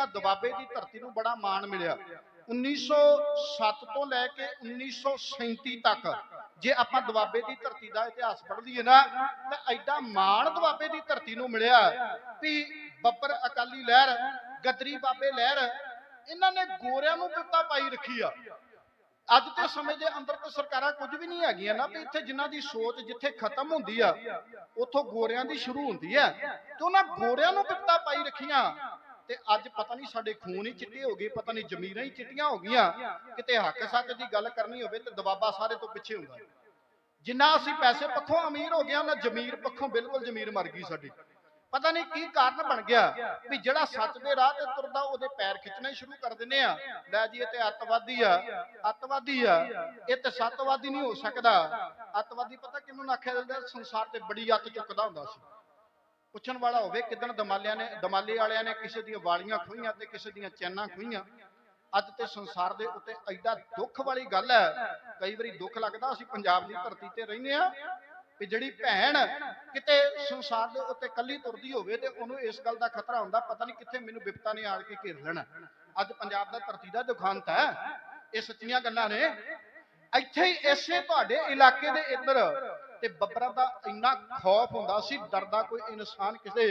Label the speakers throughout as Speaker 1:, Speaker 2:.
Speaker 1: ਆ ਦਬਾਬੇ ਦੀ ਧਰਤੀ ਨੂੰ ਬੜਾ ਮਾਣ ਮਿਲਿਆ। 1907 ਤੋਂ ਲੈ ਕੇ 1937 ਤੱਕ ਜੇ ਆਪਾਂ ਦਬਾਬੇ ਦੀ ਧਰਤੀ ਦਾ ਇਤਿਹਾਸ ਪੜ੍ਹ ਲਈਏ ਨਾ, ਤਾਂ ਐਡਾ ਮਾਣ ਦਬਾਬੇ ਦੀ ਧਰਤੀ ਨੂੰ ਮਿਲਿਆ। ਵੀ ਬੱਬਰ ਅਕਾਲੀ ਲਹਿਰ, ਗਦਰੀ ਬਾਬੇ ਲਹਿਰ, ਇਹਨਾਂ ਨੇ ਗੋਰਿਆਂ ਨੂੰ ਬਿਪਤਾ ਪਾਈ ਰੱਖੀ ਆ। ਅੱਜ ਦੇ ਸਮੇਂ ਦੇ ਅੰਦਰ ਤਾਂ ਸਰਕਾਰਾਂ ਕੁਝ ਵੀ ਨਹੀਂ ਹੈਗੀਆਂ ਨਾ, ਵੀ ਇੱਥੇ ਜਿਨ੍ਹਾਂ ਦੀ ਸੋਚ ਜਿੱਥੇ ਖਤਮ ਹੁੰਦੀ ਆ, ਉੱਥੋਂ ਗੋਰਿਆਂ ਦੀ ਸ਼ੁਰੂ ਹੁੰਦੀ ਹੈ ਤੇ ਉਹਨਾਂ ਗੋਰਿਆਂ ਨੂੰ ਬਿਪਤਾ ਪਾਈ ਰੱਖੀਆਂ। ਤੇ ਅੱਜ ਪਤਾ ਨਹੀਂ ਸਾਡੇ ਖੂਨ ਹੀ ਚਿੱਟੇ ਹੋ ਗਏ ਪਤਾ ਨਹੀਂ ਜ਼ਮੀਰਾਂ ਹੀ ਚਿੱਟੀਆਂ ਹੋ ਗਈਆਂ। ਕਿਤੇ ਹੱਕ ਸੱਚ ਦੀ ਗੱਲ ਕਰਨੀ ਹੋਵੇ ਤੇ ਦਬਾਬਾ ਸਾਰੇ ਤੋਂ ਪਿੱਛੇ ਹੁੰਦਾ। ਜਿੰਨਾ ਅਸੀਂ ਪੈਸੇ ਪੱਖੋਂ ਅਮੀਰ ਹੋ ਗਏ ਉਹਨਾਂ ਜ਼ਮੀਰ ਪੱਖੋਂ ਬਿਲਕੁਲ ਜ਼ਮੀਰ ਮਰ ਗਈ ਸਾਡੀ। ਪਤਾ ਨਹੀਂ ਕੀ ਕਾਰਨ ਬਣ ਗਿਆ ਵੀ ਜਿਹੜਾ ਸੱਚ ਦੇ ਰਾਹ ਤੇ ਤੁਰਦਾ, ਉਹਦੇ ਪੈਰ ਖਿੱਚਣੇ ਸ਼ੁਰੂ ਕਰ ਦਿੰਦੇ ਆ। ਲੈ ਜੀ, ਇਹ ਤੇ ਅੱਤਵਾਦੀ ਆ ਅੱਤਵਾਦੀ ਆ। ਇਹ ਤੇ ਸੱਤਵਾਦੀ ਨਹੀਂ ਹੋ ਸਕਦਾ। ਅੱਤਵਾਦੀ ਪਤਾ ਕਿਹਨੂੰ ਆਖਿਆ ਜਾਂਦਾ? ਸੰਸਾਰ ਤੇ ਬੜੀ ਅੱਤ ਚੁੱਕਦਾ ਹੁੰਦਾ ਸੀ। ਪੁੱਛਣ ਵਾਲਾ ਹੋਵੇ ਕਿਦਣ ਦਮਾਲਿਆਂ ਨੇ ਦਮਾਲੇ ਵਾਲਿਆਂ ਨੇ ਕਿਸੇ ਦੀਆਂ ਵਾਲੀਆਂ ਖੋਈਆਂ ਤੇ ਕਿਸੇ ਦੀਆਂ ਚੈਨਾਂ ਖੋਈਆਂ ਅੱਜ ਤੇ ਸੰਸਾਰ ਦੇ ਉੱਤੇ ਐਡਾ ਦੁੱਖ ਵਾਲੀ ਗੱਲ ਹੈ। ਕਈ ਵਾਰੀ ਦੁੱਖ ਲੱਗਦਾ, ਅਸੀਂ ਪੰਜਾਬ ਦੀ ਧਰਤੀ ਤੇ ਰਹਿੰਦੇ ਆ ਕਿ ਜਿਹੜੀ ਭੈਣ ਕਿਤੇ ਸੰਸਾਰ ਦੇ ਉੱਤੇ ਕੱਲੀ ਤੁਰਦੀ ਹੋਵੇ ਤੇ ਉਹਨੂੰ ਇਸ ਗੱਲ ਦਾ ਖਤਰਾ ਹੁੰਦਾ, ਪਤਾ ਨਹੀਂ ਕਿੱਥੇ ਮੈਨੂੰ ਵਿਪਤਾ ਨੇ ਆਣ ਕੇ ਘੇਰ ਲੈਣਾ। ਅੱਜ ਪੰਜਾਬ ਦਾ ਧਰਤੀ ਦਾ ਦੁਖਾਂਤ ਹੈ। ਇਹ ਸੱਚੀਆਂ ਗੱਲਾਂ ਨੇ। ਇੱਥੇ ਹੀ ਇਸੇ ਤੁਹਾਡੇ ਇਲਾਕੇ ਦੇ ਇੱਧਰ ਤੇ ਬੱਬਰਾਂ ਦਾ ਇੰਨਾ ਖੌਫ ਹੁੰਦਾ ਸੀ, ਡਰਦਾ ਕੋਈ ਇਨਸਾਨ ਕਿਸੇ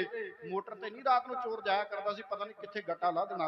Speaker 1: ਮੋਟਰ ਤੇ ਨਹੀਂ ਰਾਤ ਨੂੰ ਚੋਰ ਜਾਇਆ ਕਰਦਾ ਸੀ, ਪਤਾ ਨਹੀਂ ਕਿੱਥੇ ਗੱਟਾ ਲਾ ਦੇਣਾ।